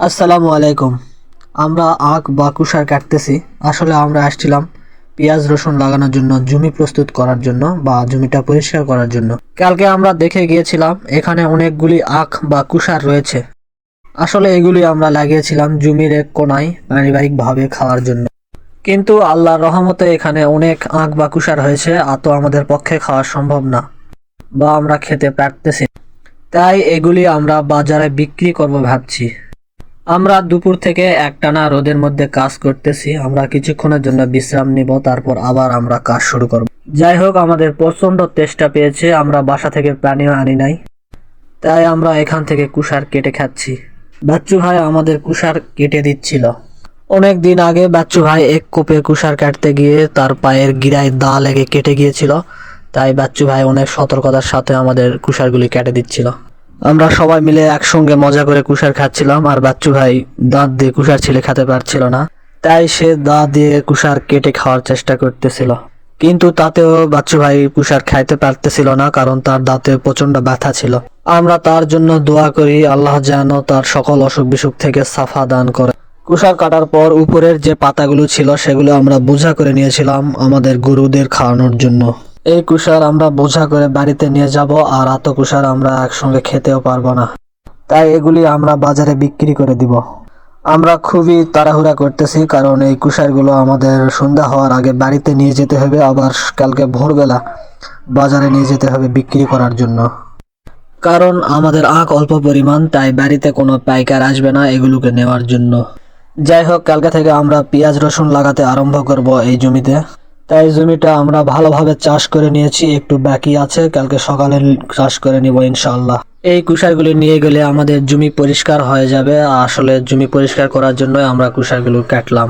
আসসালামু আলাইকুম। আমরা আখ বা কুষার কাটতেছি। আসলে আমরা আসছিলাম পেঁয়াজ রসুন লাগানোর জন্য, জমি প্রস্তুত করার জন্য বা জমিটা পরিষ্কার করার জন্য। কালকে আমরা দেখে গিয়েছিলাম, এখানে অনেকগুলি আখ বা কুষার রয়েছে। আসলে এগুলি আমরা লাগিয়েছিলাম জমির এক কোনায় পারিবারিকভাবে খাওয়ার জন্য। কিন্তু আল্লাহর রহমতে এখানে অনেক আখ বা কুষার হয়েছে, আর তো আমাদের পক্ষে খাওয়া সম্ভব না বা আমরা খেতে পারতেছি তাই এগুলি আমরা বাজারে বিক্রি করব ভাবছি। আমরা দুপুর থেকে একটানা রোদের মধ্যে কাজ করতেছি। আমরা কিছুক্ষণের জন্য বিশ্রাম নিব, তারপর আবার আমরা কাজ শুরু করব। যাই হোক, আমাদের প্রচণ্ড তেষ্টা পেয়েছে। আমরা বাসা থেকে প্রাণীও আনি নাই। তাই আমরা এখান থেকে কুষার কেটে খাচ্ছি। বাচ্চু ভাই আমাদের কুষার কেটে দিচ্ছিল। অনেক দিন আগে বাচ্চু ভাই এক কোপে কুষার কাটতে গিয়ে তার পায়ের গিরায় দা লেগে কেটে গিয়েছিল। তাই বাচ্চু ভাই অনেক সতর্কতার সাথে আমাদের কুষারগুলি কেটে দিচ্ছিল। আমরা সবাই মিলে একসঙ্গে মজা করে কুষার খাচ্ছিলাম, আর বাচ্চু ভাই দাঁত দিয়ে কুষার ছেলে খেতে পারছিল না। তাই সে দাঁত দিয়ে কুষার কেটে খাওয়ার চেষ্টা করতেছিল। কিন্তু তাতেও বাচ্চু ভাই কুষার খাইতে পারতেছিল না, কারণ তার দাঁতে প্রচণ্ড ব্যথা ছিল। আমরা তার জন্য দোয়া করি, আল্লাহ যেন তার সকল অসুখ বিসুখ থেকে সাফা দান করে। কুষার কাটার পর উপরের যে পাতাগুলো ছিল, সেগুলো আমরা বোঝা করে নিয়েছিলাম আমাদের গরুদের খাওয়ানোর জন্য। এই কুষার আমরা বোঝা করে বাড়িতে নিয়ে যাব আর এত কুষার আমরা একসঙ্গে খেতেও পারব না। তাই এগুলি আমরা বাজারে বিক্রি করে দিব। আমরা খুবই তাড়াহুড়া করতেছি কারণ এই কুষারগুলো আমাদের সন্ধ্যা হওয়ার আগে বাড়িতে নিয়ে যেতে হবে, আবার কালকে ভোরবেলা বাজারে নিয়ে যেতে হবে বিক্রি করার জন্য। কারণ আমাদের আখ অল্প পরিমাণ, তাই বাড়িতে কোনো পাইকার আসবে না এগুলোকে নেওয়ার জন্য। যাই হোক, কালকে থেকে আমরা পেঁয়াজ রসুন লাগাতে আরম্ভ করব এই জমিতে। তাই জমিটা আমরা ভালোভাবে চাষ করে নিয়েছি, একটু বাকি আছে, কালকে সকালে চাষ করে নিব ইনশাল্লাহ এই কুষারগুলি নিয়ে গেলে আমাদের জমি পরিষ্কার হয়ে যাবে, আসলে জমি পরিষ্কার করার জন্য আমরা কুষারগুলো কাটলাম।